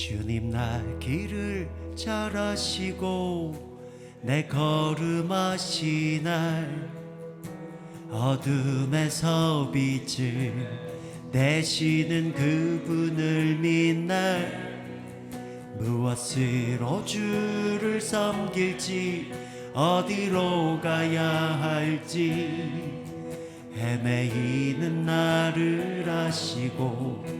주님 날 길을 잘 아시고 내 걸음하시 날 어둠에서 빛을 내시는 그분을 믿날 무엇으로 주를 섬길지 어디로 가야 할지 헤매이는 나를 아시고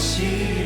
길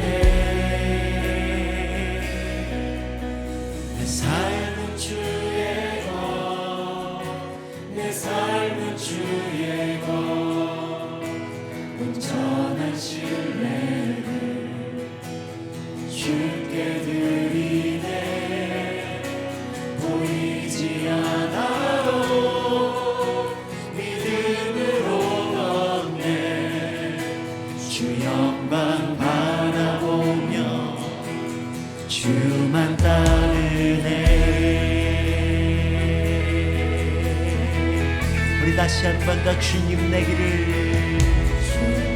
더 주님 내 길을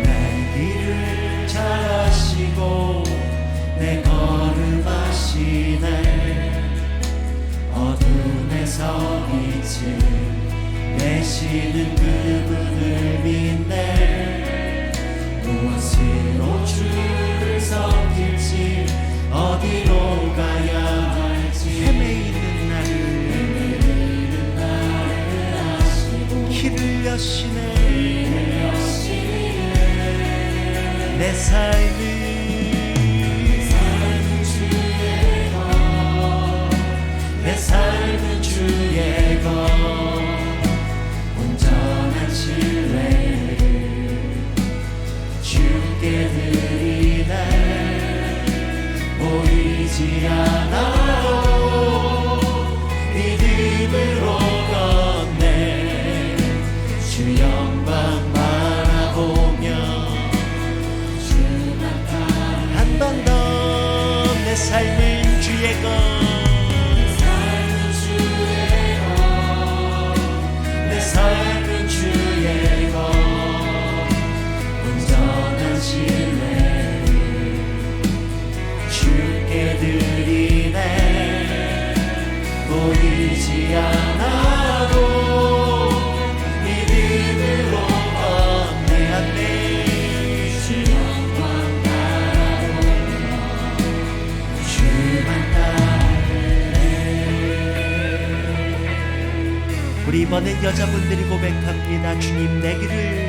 내 길을 잘 아시고 내 걸음하시네. 어둠에서 빛을 내시는 그분을 믿네. 무엇으로 주를 섬길지 어디로 여시네. 내 삶을 내 삶은 주의 것 온전한 신뢰를 주께 드리네. 보이지 않아 삶은 주의 것 이번엔 여자분들이 고백합니다 주님 내 길을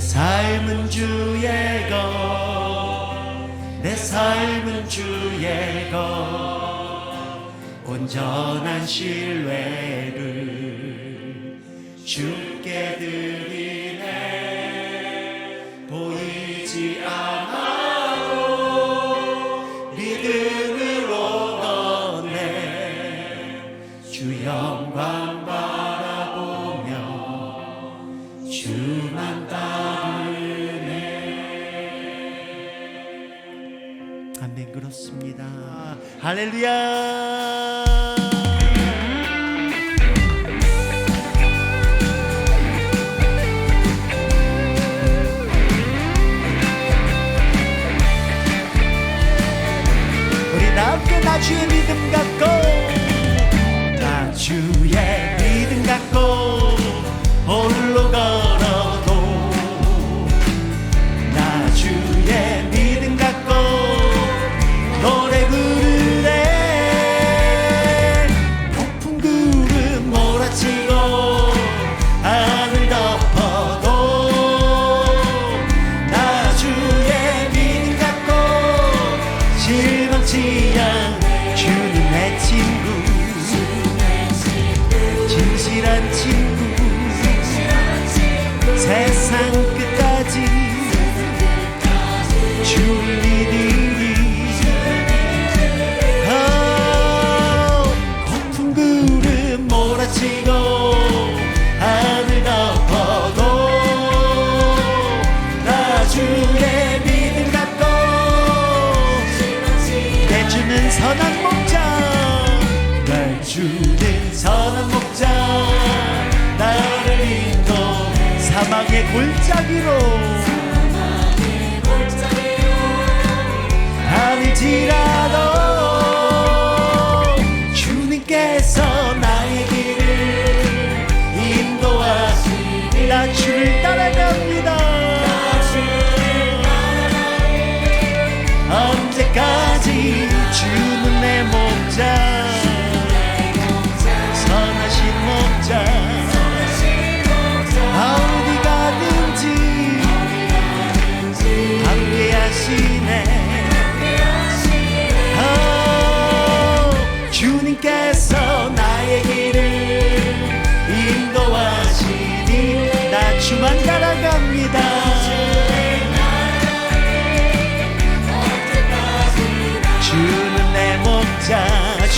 삶은 주의 것내 삶은 주의 것. 온전한 신뢰를 주께 드리 할렐루야. 우리 다 함께 다 주의 믿음 갖고 다 주의 믿음 갖고 선한 목장. 날 주는 선한 목장. 나를 인도 사막의 골짜기로. 사막의 골짜기로. 아니지라도 Yeah.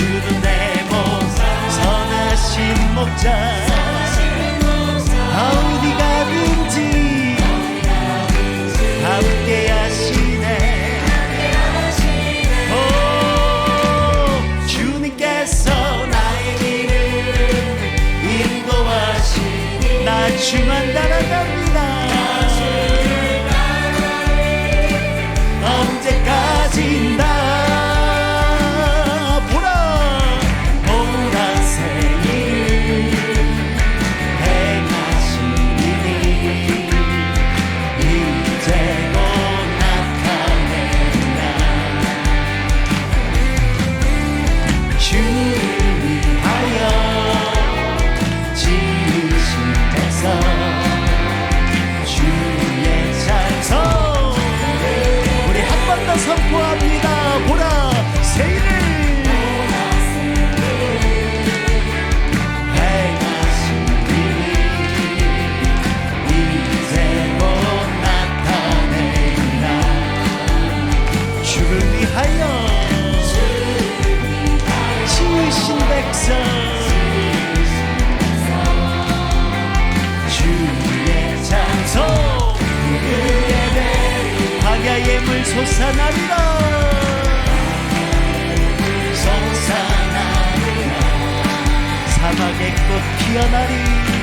주는 내몸 선하신 목자. 어디 가든지. 함께 하시네. 오 주님께서 나의 길을 인도하시니 나 주만 따라가니 き上がり。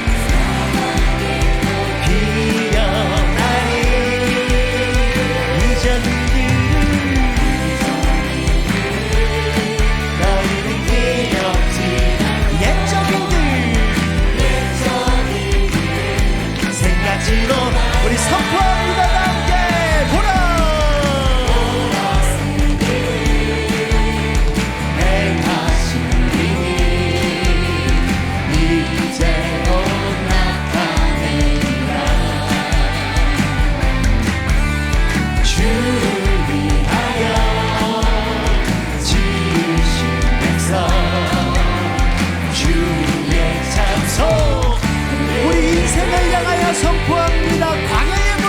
선포합니다. 광야의 물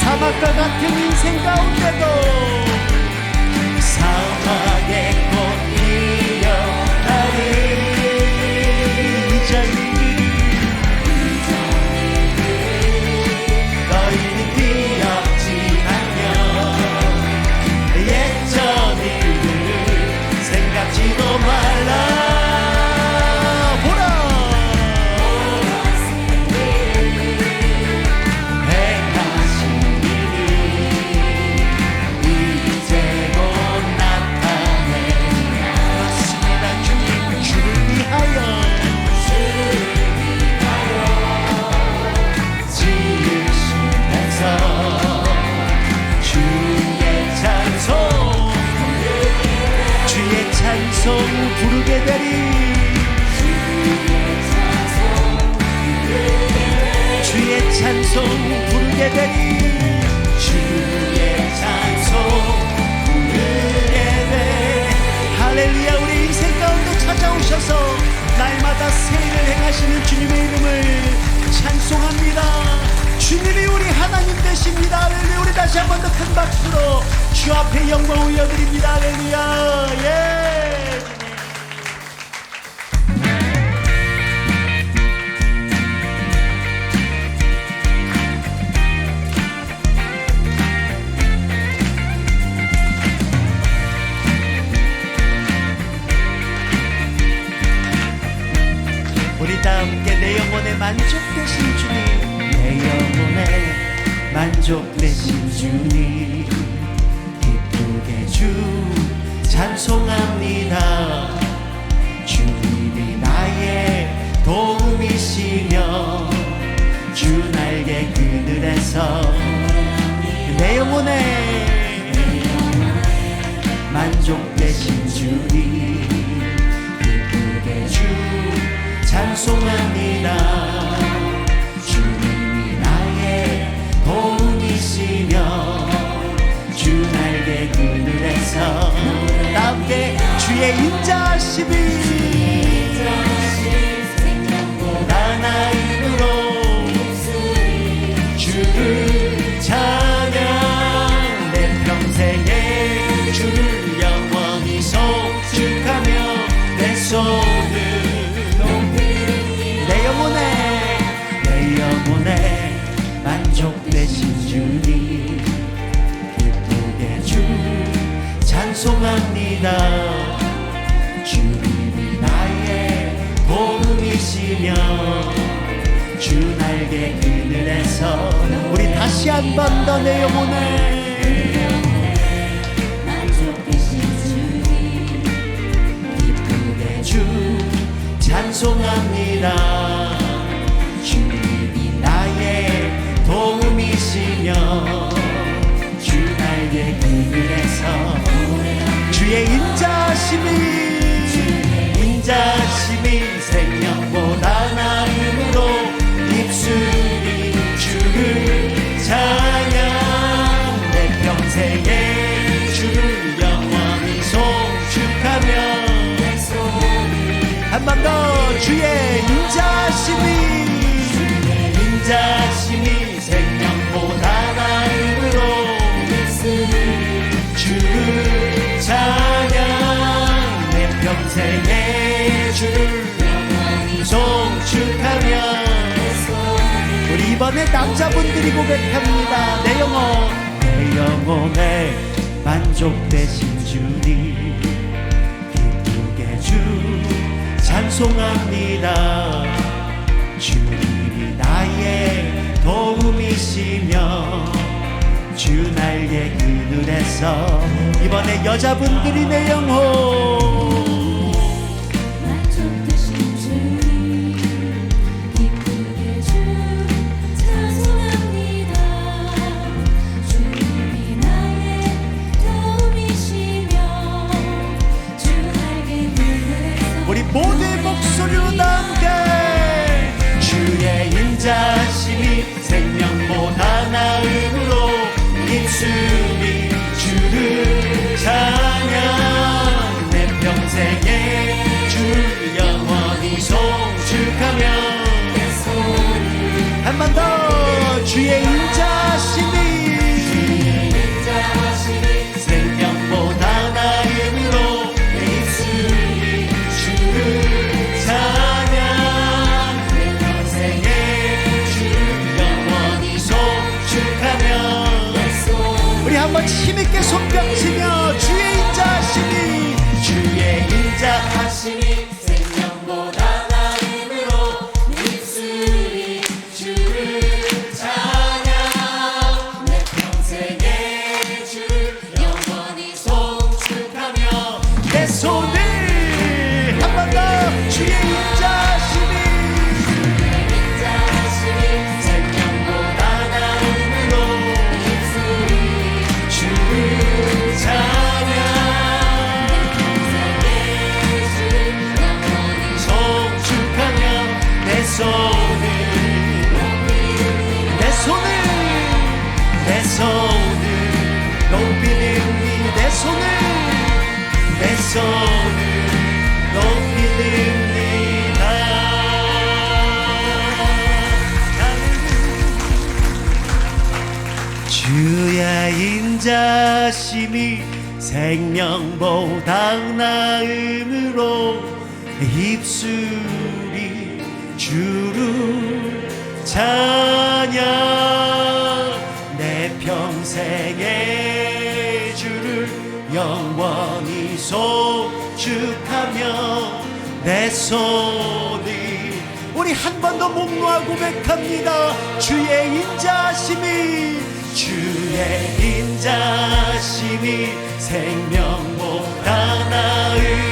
사막과 같은 인생 가운데도 찬송 부르게 되리. 주의 찬송 부르게 되리 할렐루야 우리 인생 가운데 찾아오셔서 날마다 세일을 행하시는 주님의 이름을 찬송합니다. 주님이 우리 하나님 되십니다. 할렐루야 우리 다시 한 번 더 큰 박수로 주 앞에 영광 올려드립니다. 할렐루야 예 만족되신 주님 내 영혼에 만족되신 주님. 기쁘게 주 찬송합니다. 주님이 나의 도움이시며 주 날개 그늘에서 내 영혼에 만족되신 주님 찬송합니다 주님이 나의 도움이시며 주 날개 그늘에서 다 함께 주의 인자하심이. 나나임 찬송합니다. 주님이 나의 도움이시며 주 날개 그늘에서 우리 다시 한 번 더내주 찬송합니다. 주님이 나의 도움이시며 주 그늘에서 주의 인자심이 인자심이 생명보다 나음으로 입술이 주를 찬양. 내 평생에 주를 영원히 송축하며 한번 더 주의 인자심이 인자심이 생명 내 평생에 주를 송축하며 우리 이번에 남자분들이 고백합니다. 내 영혼. 내 영혼에 만족되신 주님 기쁘게 주 찬송합니다. 주님이 나의 도움이시며 주 날개 그늘에서 이번에 여자분들이 내 영혼 번만 더. 주의 인자신이. 생명보다 나음으로 내 주를 찬양. 내 평생에 주 영원히 송축하며. 우리 한번 힘있게 손뼉치며 나음으로 입술이 주를 찬양 내 평생의 주를 영원히 소축하며 내 손이 우리 한 번 더 목놓아 고백합니다. 주의 인자심이 주의 인자심이 생명 보다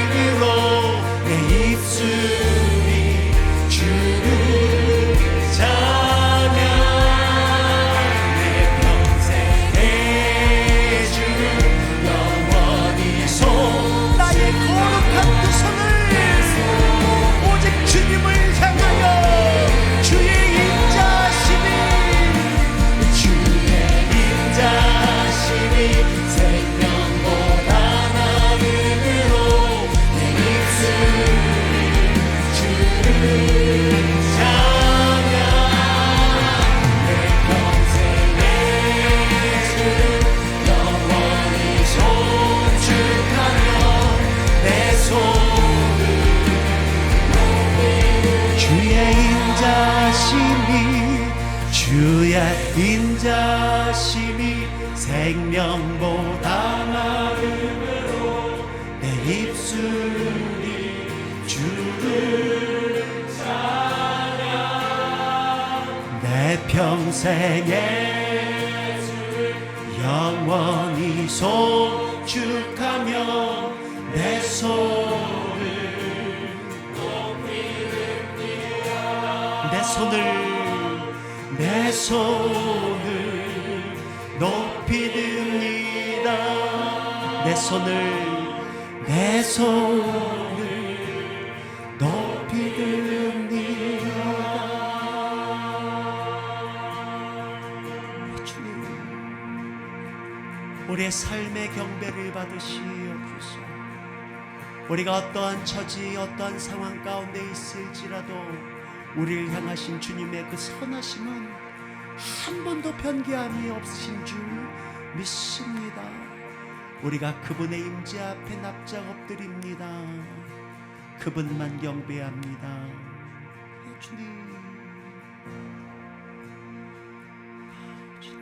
내 손을 내 손을 높이 듭니다. 내 손을 내 손을 높이 듭니다. 주님. 우리의 삶의 경배를 받으시옵소서. 우리가 어떠한 처지, 어떠한 상황 가운데 있을지라도 우리를 향하신 주님의 그 선하심은 한 번도 변개함이 없으신 줄 믿습니다. 우리가 그분의 임재 앞에 납작 엎드립니다. 그분만 경배합니다. 예, 주님. 주님.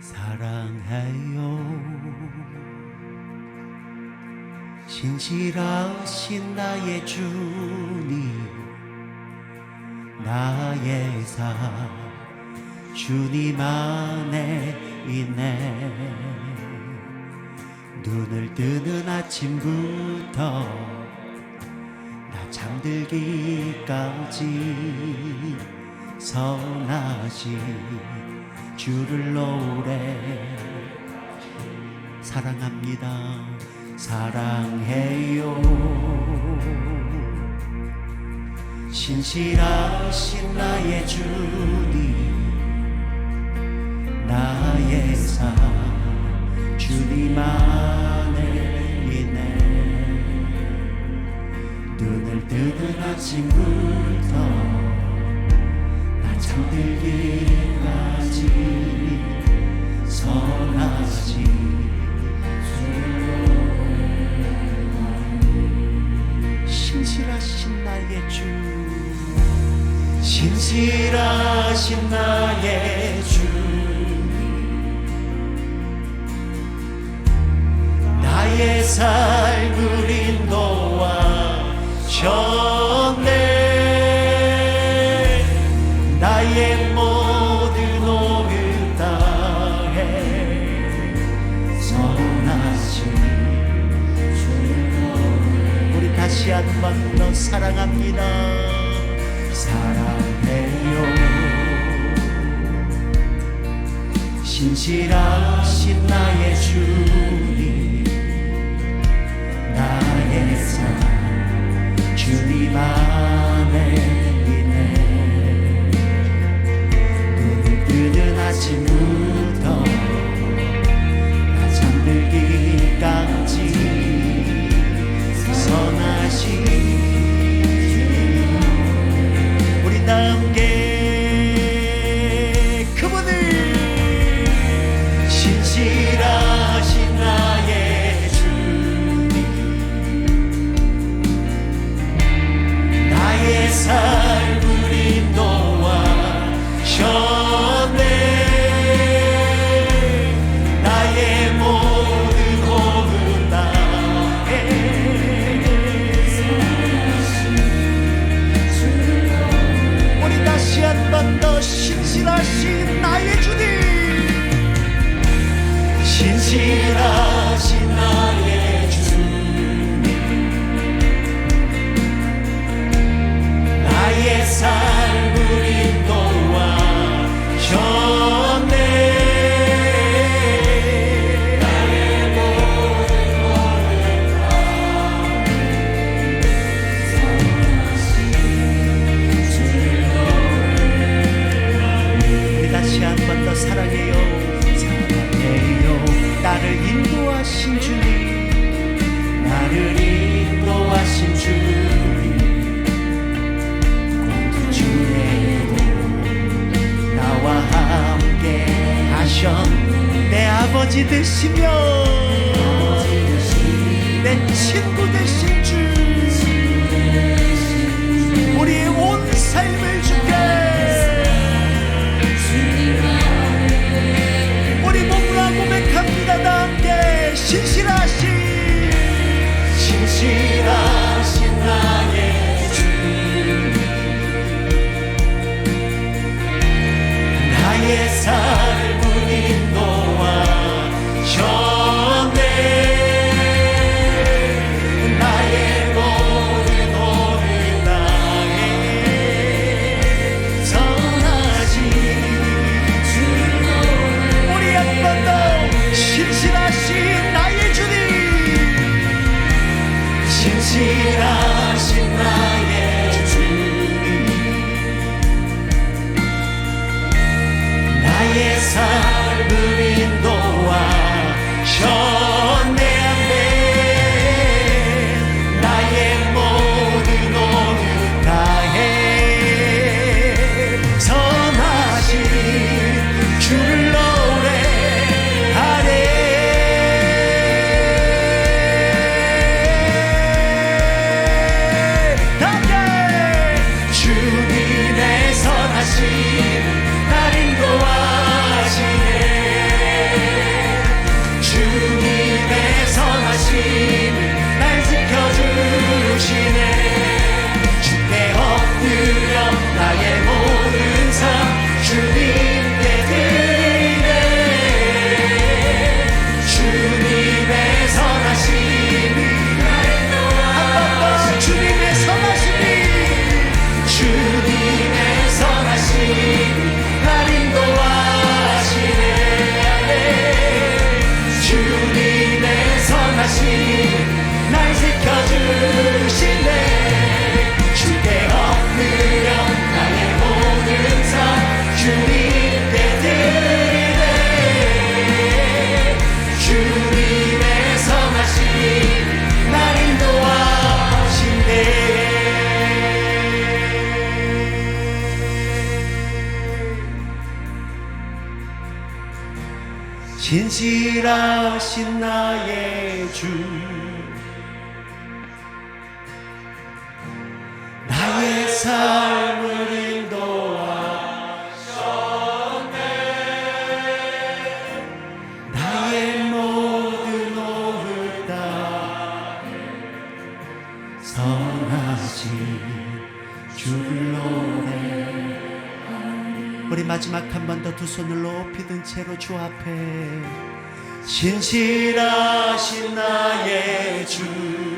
사랑해요. 신실하신 나의 주님 나의 삶 주님 안에 있네 눈을 뜨는 아침부터 나 잠들기까지 선하신 주를 노래 사랑합니다. 사랑해요. 신실하신 나의 주님, 나의 삶, 주님 안에 있네. 눈을 뜨는 아침부터 하신 나의 주. 나의 삶을 인도하셨네 나의 모든 오을 다해 선하신 주의 우리 다시 한번더 사랑합니다. 진실하신 나의 주. 진실하신 나의 주. 나의 삶을 인도하셨네. 나의 모든 오을 따 선하신 주를 우리 마지막 한 번 더 두 손을 높이든 채로 주 앞에. 신실하신 나의 주